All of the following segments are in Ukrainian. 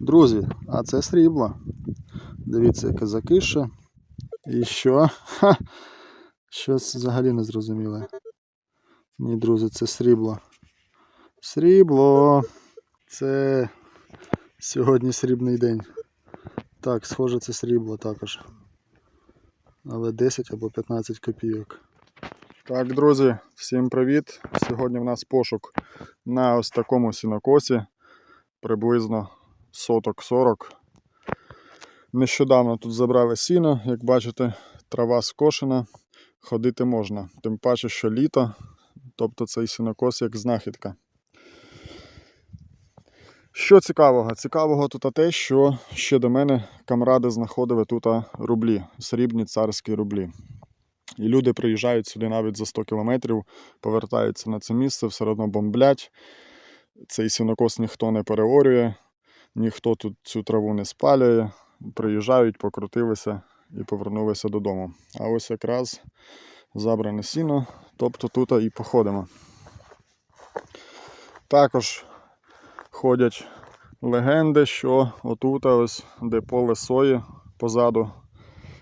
Друзі, а це срібло. Дивіться, яке закише. І що? Ха! Щось взагалі не зрозуміле. Ні, друзі, це срібло. Срібло. Це сьогодні срібний день. Так, схоже, це срібло також. Але 10 або 15 копійок. Так, друзі, всім привіт. Сьогодні в нас пошук на ось такому сінокосі. Приблизно соток 40. Нещодавно тут забрали сіно, як бачите, трава скошена, ходити можна. Тим паче, що літо, тобто цей сінокос як знахідка. Що цікавого? Цікавого тут те, що ще до мене камради знаходили тут рублі, срібні царські рублі. І люди приїжджають сюди навіть за 100 кілометрів, повертаються на це місце, все одно бомблять. Цей сінокос ніхто не переорює, ніхто тут цю траву не спалює. Приїжджають, покрутилися і повернулися додому. А ось якраз забране сіно, тобто тут і походимо. Також ходять легенди, що отут, ось де поле сої позаду,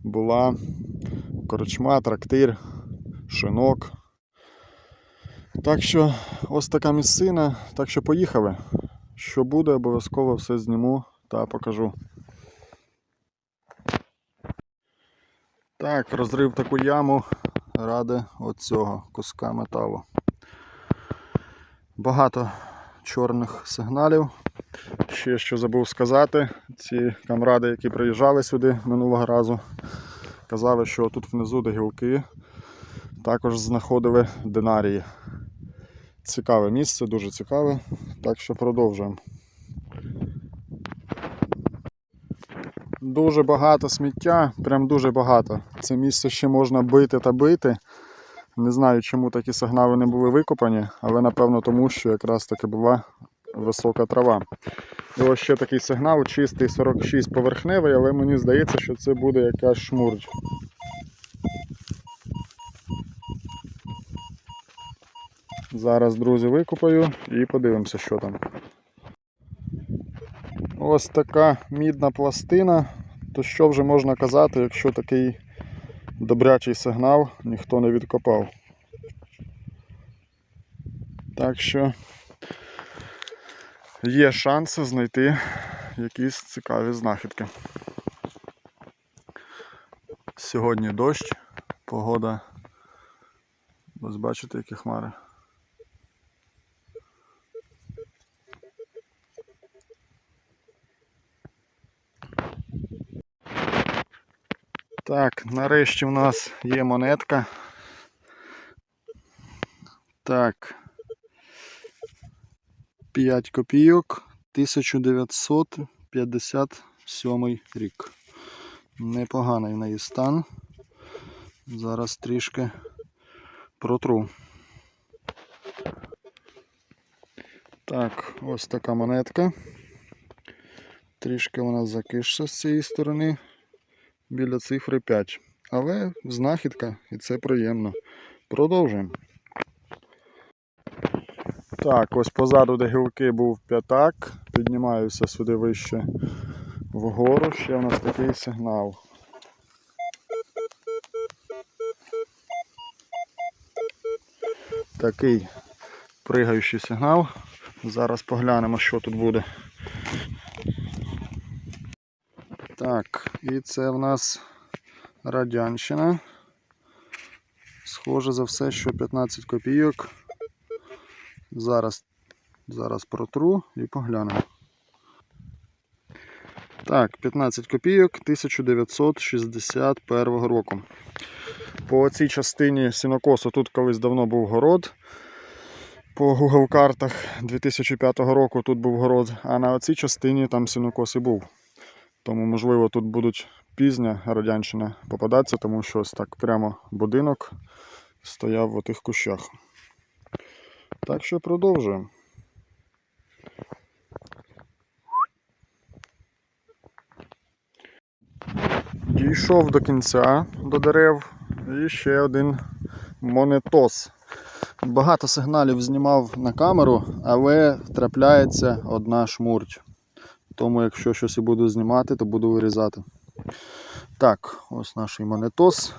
була корчма, трактир, шинок. Так що ось така місцина, так що поїхали. Що буде, обов'язково все зніму та покажу. Так, розрив таку яму ради оцього куска металу. Багато чорних сигналів. Ще що забув сказати, ці камради, які приїжджали сюди минулого разу, казали, що тут внизу де гілки також знаходили динарії. Цікаве місце, дуже цікаве, так що продовжуємо. Дуже багато сміття, прям дуже багато. Це місце ще можна бити та бити. Не знаю, чому такі сигнали не були викопані, але напевно тому, що якраз таки була висока трава. Ось ще такий сигнал, чистий 46 поверхневий, але мені здається, що це буде якась шмурдь. Зараз, друзі, викопаю і подивимося, що там. Ось така мідна пластина. То що вже можна казати, якщо такий добрячий сигнал ніхто не відкопав. Так що є шанси знайти якісь цікаві знахідки. Сьогодні дощ, погода. Ось бачите, які хмари. Так, нарешті в нас є монетка. Так. 5 копійок 1957 рік. Непоганий в неї стан. Зараз трішки протру. Так, ось така монетка. Трішки вона закишла з цієї сторони біля цифри 5. Але знахідка і це приємно. Продовжуємо. Так, ось позаду, де гілки був п'ятак. Піднімаюся сюди вище вгору. Ще в нас такий сигнал. Такий пригаючий сигнал. Зараз поглянемо, що тут буде. Так, і це в нас Радянщина. Схоже за все, що 15 копійок. Зараз, зараз протру і поглянемо. Так, 15 копійок 1961 року. По цій частині сінокосу тут колись давно був город. По Google картах 2005 року тут був город, а на цій частині там сінокос і був. Тому, можливо, тут будуть пізня радянщина попадатися, тому що ось так прямо будинок стояв в отих кущах. Так що продовжуємо. Дійшов до кінця до дерев і ще один монетос. Багато сигналів знімав на камеру, але трапляється одна шмурть. Тому якщо щось і буду знімати, то буду вирізати. Так, ось наш монетос.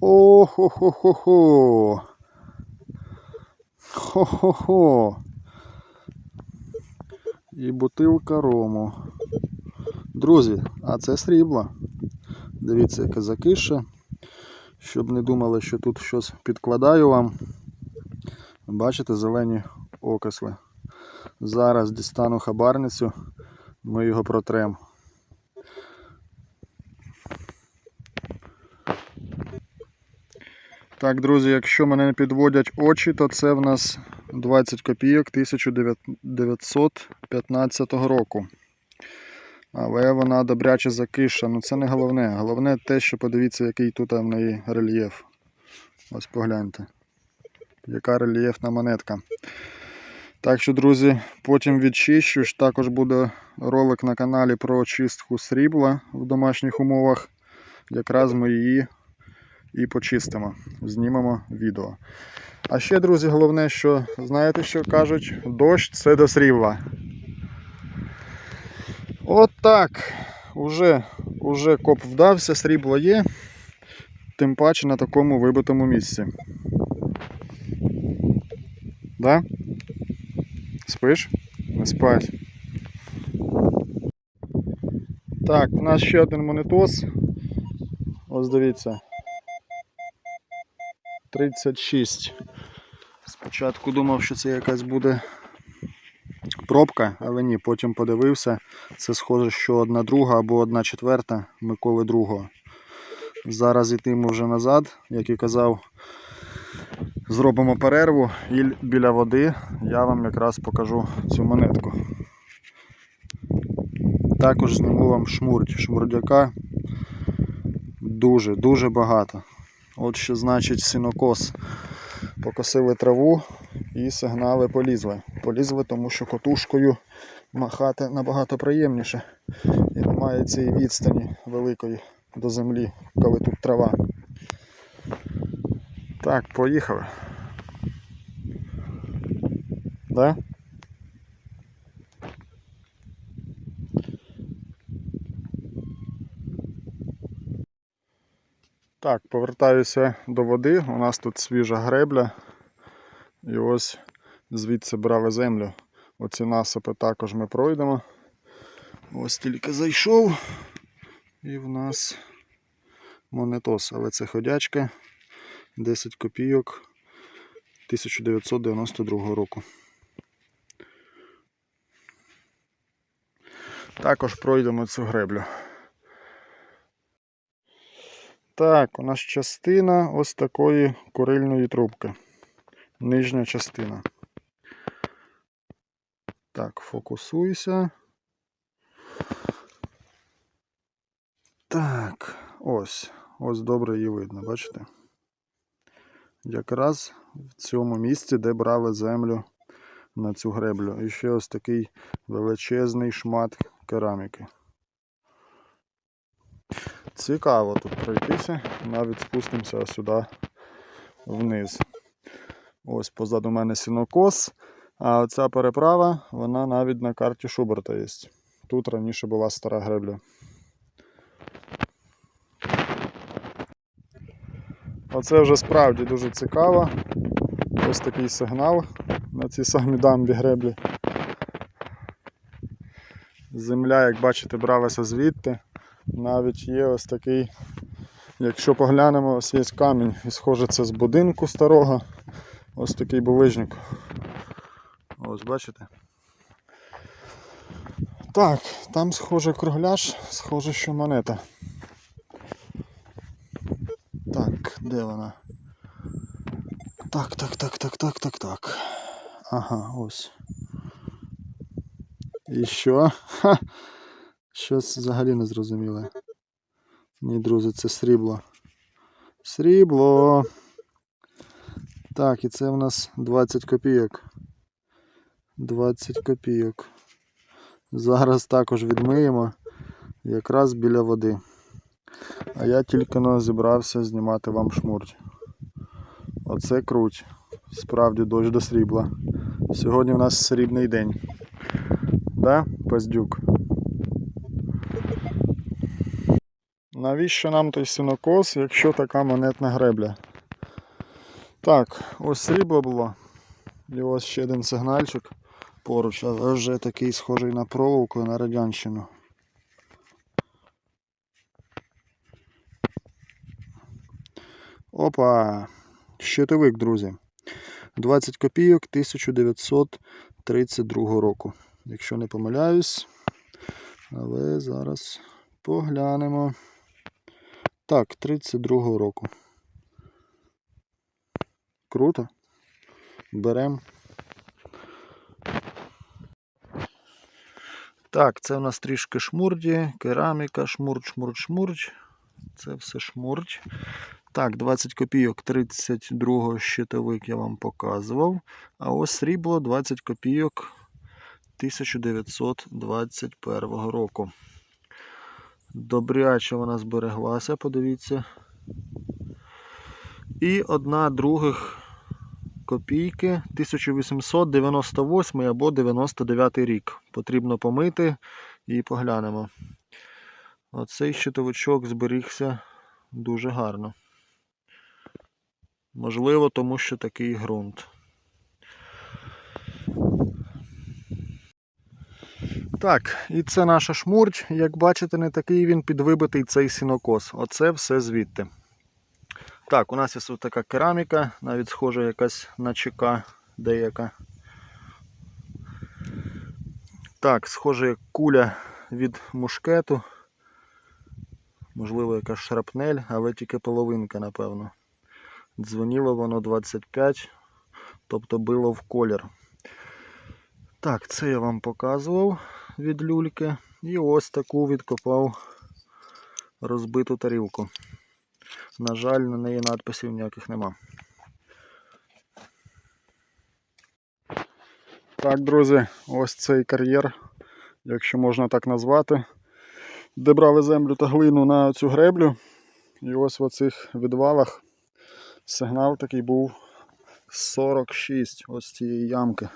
О-хо-хо-хо-хо. Хо-хо-хо. І бутилка рому. Друзі, а це срібло. Дивіться, яке закише. Щоб не думали, що тут щось підкладаю вам. Бачите, зелені окисли. Зараз дістану хабарницю, ми його протрем. Так, друзі, якщо мене не підводять очі, то це в нас 20 копійок 1915 року. Але вона добряче закиша. Ну це не головне. Головне те, що подивіться, який тут в неї рельєф. Ось погляньте. Яка рельєфна монетка. Так що, друзі, потім відчищу. Також буде ролик на каналі про очистку срібла в домашніх умовах. Якраз ми її і почистимо. Знімемо відео. А ще, друзі, головне, що знаєте, що кажуть? Дощ це до срібла. От так. Уже, уже коп вдався, срібло є. Тим паче на такому вибитому місці. Да? Спиш? Не спать. Так, у нас ще один монетос. Ось дивіться. 36. Спочатку думав, що це якась буде пробка, але ні, потім подивився. Це схоже, що одна друга або одна четверта Миколи другого. Зараз йтиму вже назад, як і казав, зробимо перерву і біля води я вам якраз покажу цю монетку. Також зніму вам шмурдь. Шмурдяка дуже, дуже багато. От що значить синокос. Покосили траву і сигнали полізли. Полізли, тому що котушкою махати набагато приємніше. І немає цієї відстані великої до землі, коли тут трава. Так, поїхали. Да? Так, повертаюся до води. У нас тут свіжа гребля. І ось звідси брали землю. Оці насипи також ми пройдемо. Ось тільки зайшов. І в нас монетос. Але це ходячка. 10 копійок 1992 року. Також пройдемо цю греблю. Так, у нас частина ось такої курильної трубки. Нижня частина. Так, фокусуйся. Так, ось. Ось добре її видно, бачите? Якраз в цьому місці, де брали землю на цю греблю. І ще ось такий величезний шмат кераміки. Цікаво тут пройтися, навіть спустимося сюди вниз. Ось позаду мене сінокос, а оця переправа, вона навіть на карті Шуберта є. Тут раніше була стара гребля. Оце вже справді дуже цікаво. Ось такий сигнал на цій самій дамбі греблі. Земля, як бачите, бралася звідти. Навіть є ось такий, якщо поглянемо, ось є камінь, і схоже це з будинку старого. Ось такий булижник. Ось бачите? Так, там схоже кругляш, схоже, що монета. Так, де вона? Так, так, так, так, так, так, так. Ага, ось. І що? Ха! Щось взагалі не зрозуміле. Ні, друзі, це срібло. Срібло. Так, і це в нас 20 копійок. 20 копійок. Зараз також відмиємо якраз біля води. А я тільки но зібрався знімати вам шмурть. Оце круть. Справді дощ до срібла. Сьогодні в нас срібний день. Да, Паздюк? Навіщо нам той сінокос, якщо така монетна гребля? Так, ось срібло було. І ось ще один сигнальчик поруч, але вже такий схожий на проволоку на радянщину. Опа! Щитовик, друзі. 20 копійок 1932 року. Якщо не помиляюсь. Але зараз поглянемо. Так, 32 року. Круто. Берем. Так, це у нас трішки шмурді, кераміка, шмурч, шмурч, шмурч. Це все шмурч. Так, 20 копійок 32 щитовик я вам показував. А ось срібло 20 копійок 1921 року. Добряче вона збереглася, подивіться. І одна других копійки 1898 або 99 рік. Потрібно помити і поглянемо. Оцей щитовичок зберігся дуже гарно. Можливо, тому що такий ґрунт. Так, і це наша шмурч. Як бачите, не такий він підвибитий цей сінокос. Оце все звідти. Так, у нас є ось така кераміка, навіть схожа якась на ЧК деяка. Так, схоже як куля від мушкету. Можливо, якась шрапнель, але тільки половинка, напевно. Дзвоніло воно 25, тобто било в колір. Так, це я вам показував від люльки. І ось таку відкопав розбиту тарілку. На жаль, на неї надписів ніяких нема. Так, друзі, ось цей кар'єр, якщо можна так назвати, де брали землю та глину на цю греблю. І ось в оцих відвалах сигнал такий був 46 ось цієї ямки.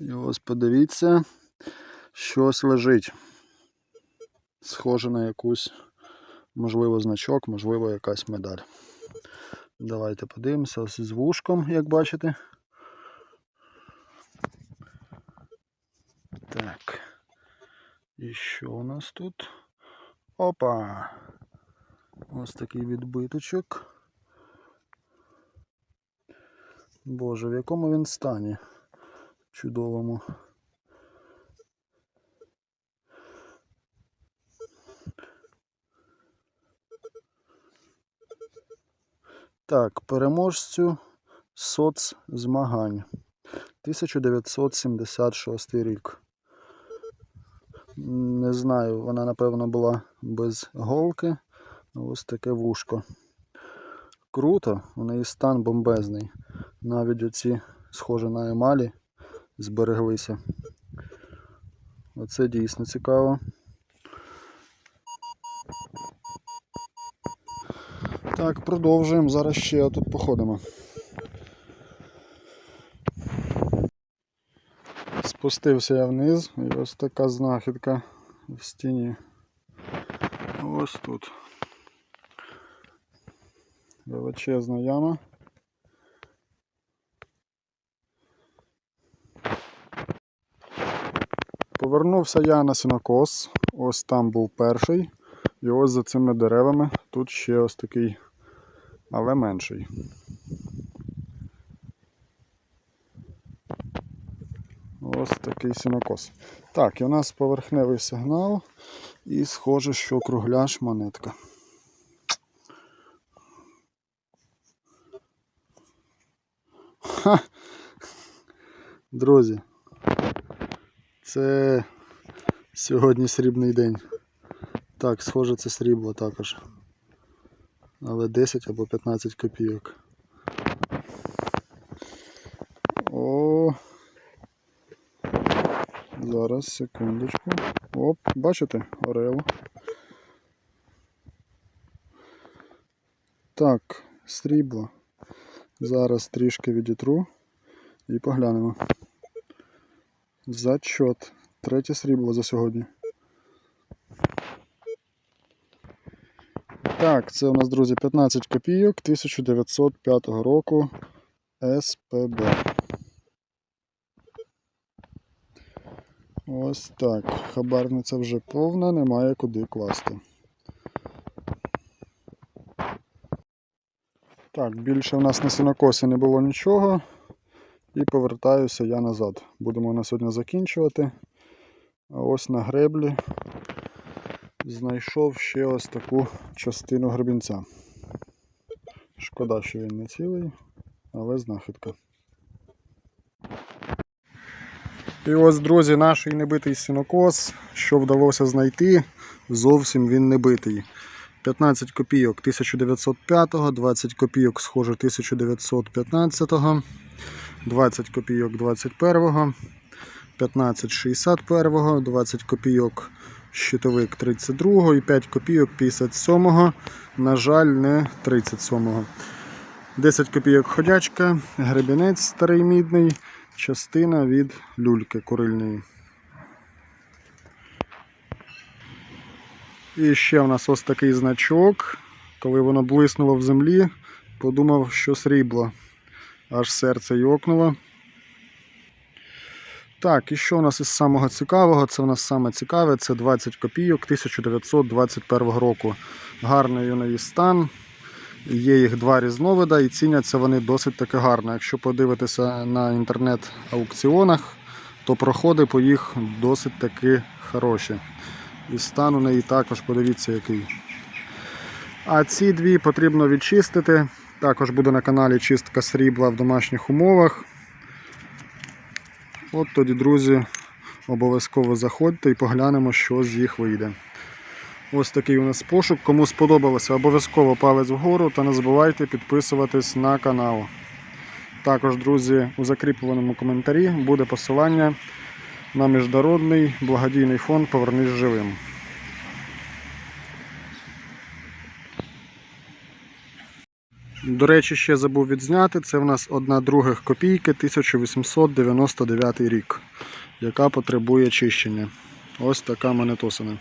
І ось подивіться, щось лежить. Схоже на якусь, можливо, значок, можливо, якась медаль. Давайте подивимося ось з вушком, як бачите. Так. І що у нас тут? Опа! Ось такий відбиточок. Боже, в якому він стані? Чудовому. Так, переможцю соцзмагань. 1976 рік. Не знаю, вона напевно була без голки. Ось таке вушко. Круто, у неї стан бомбезний. Навіть оці схожі на емалі збереглися. Оце дійсно цікаво. Так, продовжуємо. Зараз ще тут походимо. Спустився я вниз і ось така знахідка в стіні. Ось тут. Величезна яма. Повернувся я на сінокос. Ось там був перший. І ось за цими деревами тут ще ось такий, але менший. Ось такий сінокос. Так, і у нас поверхневий сигнал. І схоже, що кругляш монетка. Ха! Друзі, це сьогодні срібний день. Так, схоже, це срібло також. Але 10 або 15 копійок. О. Зараз, секундочку. Оп, бачите, орел. Так, срібло. Зараз трішки відітру і поглянемо. Зачот. Третє срібло за сьогодні. Так, це у нас, друзі, 15 копійок 1905 року СПБ. Ось так. Хабарниця вже повна, немає куди класти. Так, більше в нас на сінокосі не було нічого. І повертаюся я назад. Будемо на сьогодні закінчувати. А ось на греблі знайшов ще ось таку частину гребінця. Шкода, що він не цілий, але знахідка. І ось, друзі, наш небитий сінокос, що вдалося знайти, зовсім він не битий. 15 копійок 1905, 20 копійок, схоже, 1915, 20 копійок 21, 15 61, 20 копійок щитовик 32 і 5 копійок 57-го. на жаль, не 37-го. 10 копійок ходячка, гребінець старий мідний, частина від люльки курильної. І ще в нас ось такий значок. Коли воно блиснуло в землі, подумав, що срібло. Аж серце йокнуло. Так, і що у нас із самого цікавого? Це у нас саме цікаве, це 20 копійок 1921 року. Гарний неї стан. Є їх два різновида і ціняться вони досить таки гарно. Якщо подивитися на інтернет-аукціонах, то проходи по їх досить таки хороші. І стан у неї також, подивіться, який. А ці дві потрібно відчистити. Також буде на каналі чистка срібла в домашніх умовах. От тоді, друзі, обов'язково заходьте і поглянемо, що з їх вийде. Ось такий у нас пошук. Кому сподобалося, обов'язково палець вгору та не забувайте підписуватись на канал. Також, друзі, у закріпленому коментарі буде посилання на міжнародний благодійний фонд Повернись живим. До речі, ще забув відзняти. Це в нас одна других копійки 1899 рік, яка потребує чищення. Ось така монетосина.